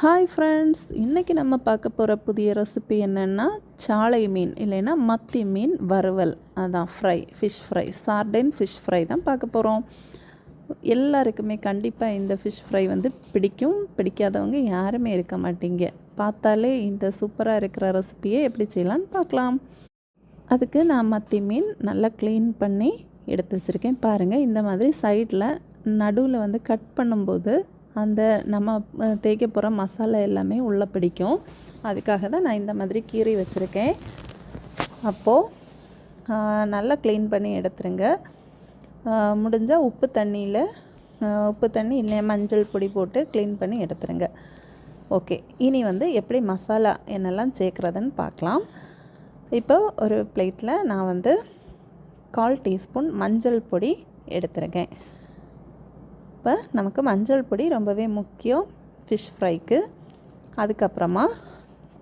Hi friends இன்றைக்கி நம்ம பார்க்க போகிற புதிய ரெசிபி என்னென்னா சாலை மீன் இல்லைன்னா மத்தி மீன் வறுவல். அதான் fry fish fry sardine fish fry தான் பார்க்க போகிறோம் எல்லாருக்குமே கண்டிப்பாக இந்த ஃபிஷ் ஃப்ரை வந்து பிடிக்கும். பிடிக்காதவங்க யாருமே இருக்க மாட்டீங்க. பார்த்தாலே இந்த சூப்பராக இருக்கிற ரெசிப்பியை எப்படி செய்யலான்னு பார்க்கலாம். அதுக்கு நான் மத்தி மீன் நல்லா க்ளீன் பண்ணி எடுத்து வச்சுருக்கேன். பாருங்கள் இந்த மாதிரி சைடில் நடுவில் வந்து கட் பண்ணும்போது அந்த நம்ம தேய்க்க போகிற மசாலா எல்லாமே உள்ளே பிடிக்கும். அதுக்காக தான் நான் இந்த மாதிரி கீறி வச்சுருக்கேன். அப்போது நல்லா க்ளீன் பண்ணி எடுத்துருங்க. முடிஞ்சால் உப்பு தண்ணியில் உப்பு தண்ணி இல்லை மஞ்சள் பொடி போட்டு க்ளீன் பண்ணி எடுத்துருங்க. ஓகே இனி வந்து எப்படி மசாலா என்னெல்லாம் சேர்க்குறதுன்னு பார்க்கலாம். இப்போ ஒரு பிளேட்டில் நான் வந்து கால் டீஸ்பூன் மஞ்சள் பொடி எடுத்துருக்கேன். அப்போ நமக்கு மஞ்சள் பொடி ரொம்பவே முக்கியம் ஃபிஷ் ஃப்ரைக்கு அதுக்கப்புறமா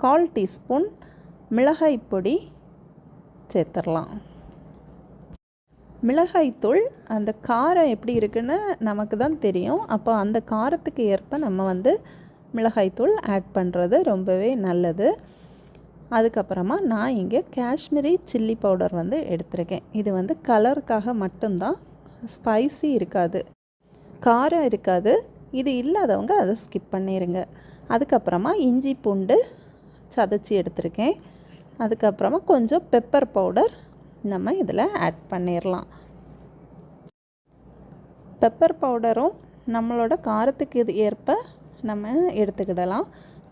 கால் டீஸ்பூன் மிளகாய் பொடி சேர்த்துடலாம். மிளகாய்த்தூள் அந்த காரம் எப்படி இருக்குன்னு நமக்கு தான் தெரியும். அப்போ அந்த காரத்துக்கு ஏற்ப நம்ம வந்து மிளகாய்த்தூள் ஆட் பண்ணுறது ரொம்பவே நல்லது. அதுக்கப்புறமா நான் இங்கே காஷ்மீரி சில்லி பவுடர் வந்து எடுத்திருக்கேன். இது வந்து கலருக்காக மட்டும்தான் ஸ்பைசி இருக்காது. காரம் இருக்காது. இது இல்லாதவங்க அதை ஸ்கிப் பண்ணிடுங்க அதுக்கப்புறமா இஞ்சி பூண்டு சதைச்சி எடுத்திருக்கேன். அதுக்கப்புறமா கொஞ்சம் பெப்பர் பவுடர் நம்ம இதில் ஆட் பண்ணிடலாம் பெப்பர் பவுடரும் நம்மளோட காரத்துக்கு இது ஏற்ப நம்ம எடுத்துக்கிடலாம்.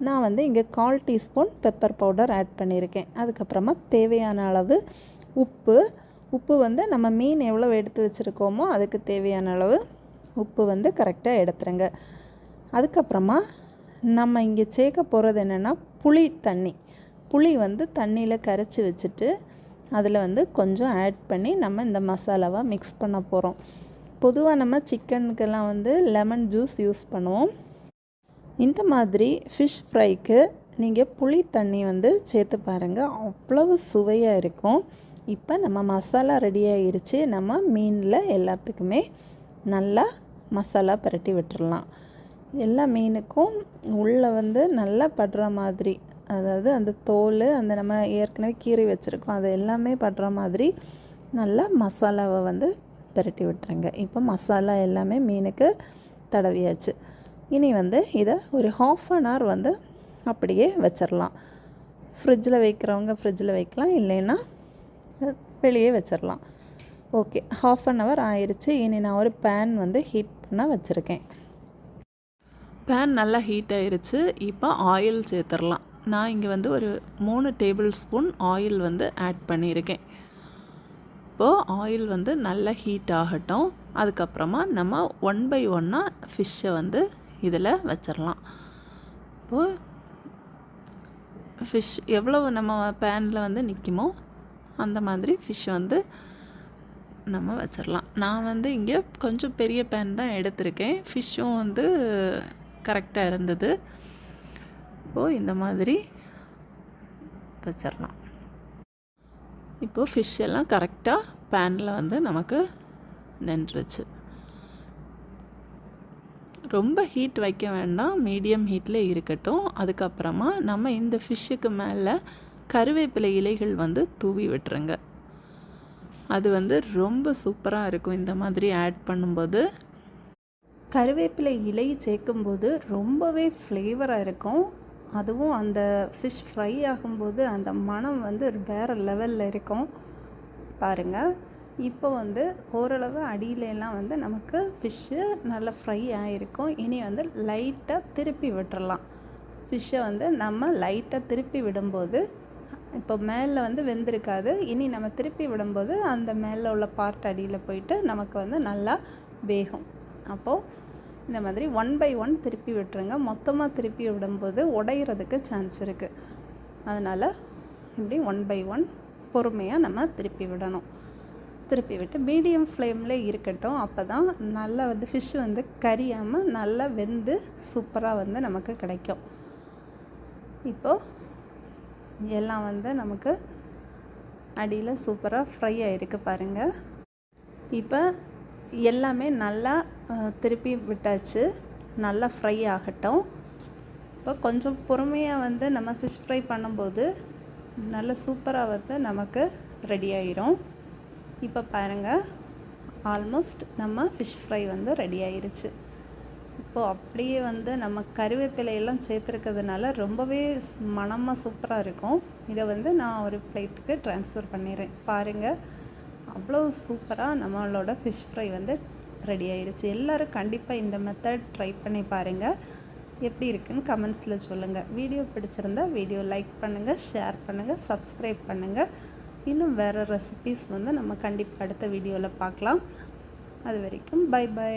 நான் வந்து இங்கே கால் டீஸ்பூன் பெப்பர் பவுடர் ஆட் பண்ணியிருக்கேன் அதுக்கப்புறமா தேவையான அளவு உப்பு. உப்பு வந்து நம்ம மீன் எவ்வளோ எடுத்து வச்சுருக்கோமோ அதுக்கு தேவையான அளவு உப்பு வந்து கரெக்டாக எடுத்துருங்க. அதுக்கப்புறமா நம்ம இங்கே சேர்க்க போகிறது என்னென்னா புளி தண்ணி. புளி வந்து தண்ணியில் கரைச்சி வச்சுட்டு அதில் வந்து கொஞ்சம் ஆட் பண்ணி நம்ம இந்த மசாலாவை மிக்ஸ் பண்ண போகிறோம். பொதுவாக நம்ம சிக்கனுக்கெல்லாம் வந்து லெமன் ஜூஸ் யூஸ் பண்ணுவோம். இந்த மாதிரி ஃபிஷ் ஃப்ரைக்கு நீங்கள் புளி தண்ணி வந்து சேர்த்து பாருங்கள் அவ்வளவு சுவையாக இருக்கும். இப்போ நம்ம மசாலா ரெடி ஆகிருச்சு நம்ம மீனில் எல்லாத்துக்குமே நல்லா மசாலா பரட்டி விட்டுடலாம் எல்லா மீனுக்கும் உள்ளே வந்து நல்லா படுற மாதிரி அதாவது அந்த தோல் அந்த நம்ம ஏற்கனவே கீறி வச்சுருக்கோம் அது எல்லாமே படுற மாதிரி நல்லா மசாலாவை வந்து பரட்டி விட்டுருங்க. இப்போ மசாலா எல்லாமே மீனுக்கு தடவியாச்சு. இனி வந்து இதை ஒரு ஹாஃப் அன் ஹவர் வந்து அப்படியே வச்சிடலாம் ஃப்ரிட்ஜில் வைக்கிறவங்க ஃப்ரிட்ஜில் வைக்கலாம் இல்லைன்னா வெளியே வச்சிடலாம் ஓகே ஹாஃப் அன் ஹவர் ஆயிடுச்சு இனி நான் ஒரு பேன் வந்து ஹீட் பண்ண வச்சுருக்கேன். பேன் நல்லா ஹீட் ஆயிருச்சு. இப்போ ஆயில் சேர்த்துடலாம். நான் இங்கே வந்து ஒரு மூணு டேபிள் ஸ்பூன் ஆயில் வந்து ஆட் பண்ணியிருக்கேன். இப்போது ஆயில் வந்து நல்லா ஹீட் ஆகட்டும். அதுக்கப்புறமா நம்ம ஒன் பை ஒன்னாக ஃபிஷ்ஷை வந்து இதில் வச்சிடலாம். இப்போது ஃபிஷ் எவ்வளவு நம்ம பேனில் வந்து நிற்குமோ அந்த மாதிரி ஃபிஷ் வந்து நம்ம வச்சிடலாம் நான் வந்து இங்கே கொஞ்சம் பெரிய பேன் தான் எடுத்திருக்கேன். ஃபிஷ்ஷும் வந்து கரெக்டாக இருந்தது. இப்போது இந்த மாதிரி வச்சிடலாம் இப்போது ஃபிஷ் எல்லாம் கரெக்டாக பேனில் வந்து நமக்கு நின்றுச்சு. ரொம்ப ஹீட் வைக்க வேண்டாம். மீடியம் ஹீட்டில் இருக்கட்டும். அதுக்கப்புறமா நம்ம இந்த ஃபிஷ்ஷுக்கு மேலே கருவேப்பிலை இலைகள் வந்து தூவி விட்டுருங்க. அது வந்து ரொம்ப சூப்பராக இருக்கும் இந்த மாதிரி ஆட் பண்ணும்போது. கருவேப்பிலை இலை சேர்க்கும்போது ரொம்பவே ஃப்ளேவராக இருக்கும். அதுவும் அந்த ஃபிஷ் ஃப்ரை ஆகும்போது அந்த மனம் வந்து வேறு லெவலில் இருக்கும். பாருங்கள் இப்போ வந்து ஓரளவு அடியிலலாம் வந்து நமக்கு ஃபிஷ்ஷு நல்லா ஃப்ரை ஆகிருக்கும் இனி வந்து லைட்டாக திருப்பி விட்டுறலாம். ஃபிஷ்ஷை வந்து நம்ம லைட்டாக திருப்பி விடும்போது இப்போ மேலே வந்து வெந்திருக்காது. இனி நம்ம திருப்பி விடும்போது அந்த மேலே உள்ள பார்ட் அடியில் போயிட்டு நமக்கு வந்து நல்லா வேகும். அப்போது இந்த மாதிரி ஒன் பை ஒன் திருப்பி விட்டுருங்க. மொத்தமாக திருப்பி விடும்போது உடையிறதுக்கு சான்ஸ் இருக்குது அதனால் இப்படி ஒன் பை ஒன் பொறுமையாக நம்ம திருப்பி விடணும். திருப்பி விட்டு மீடியம் ஃப்ளேமில் இருக்கட்டும். அப்போ தான் நல்லா வந்து ஃபிஷ் வந்து கரியாமல் நல்லா வெந்து சூப்பராக வந்து நமக்கு கிடைக்கும். இப்போது எல்லாம் வந்து நமக்கு அடியில் சூப்பராக ஃப்ரை ஆகிருக்கு பாருங்கள் இப்போ எல்லாமே நல்லா திருப்பி விட்டாச்சு. நல்லா ஃப்ரை ஆகட்டும். இப்போ கொஞ்சம் பொறுமையாக வந்து நம்ம ஃபிஷ் ஃப்ரை பண்ணும்போது நல்ல சூப்பராக வந்து நமக்கு ரெடி ஆயிரும். இப்போ பாருங்கள் ஆல்மோஸ்ட் நம்ம ஃபிஷ் ஃப்ரை வந்து ரெடி ஆயிருச்சு. இப்போது அப்படியே வந்து நம்ம கருவேப்பிலையெல்லாம் சேர்த்துருக்கிறதுனால ரொம்பவே மனமாக சூப்பராக இருக்கும். இதை வந்து நான் ஒரு பிளேட்டுக்கு ட்ரான்ஸ்ஃபர் பண்ணிடுறேன் பாருங்கள் அவ்வளோ சூப்பராக நம்மளோட ஃபிஷ் ஃப்ரை வந்து ரெடி ஆயிருச்சு. எல்லோரும் கண்டிப்பாக இந்த மெத்தட் ட்ரை பண்ணி பாருங்கள் எப்படி இருக்குன்னு கமெண்ட்ஸில் சொல்லுங்கள் வீடியோ பிடிச்சிருந்தா வீடியோ லைக் பண்ணுங்கள் ஷேர் பண்ணுங்கள் சப்ஸ்கிரைப் பண்ணுங்கள் இன்னும் வேறு ரெசிபீஸ் வந்து நம்ம கண்டிப்பாக அடுத்த வீடியோவில் பார்க்கலாம் அது வரைக்கும் பை பை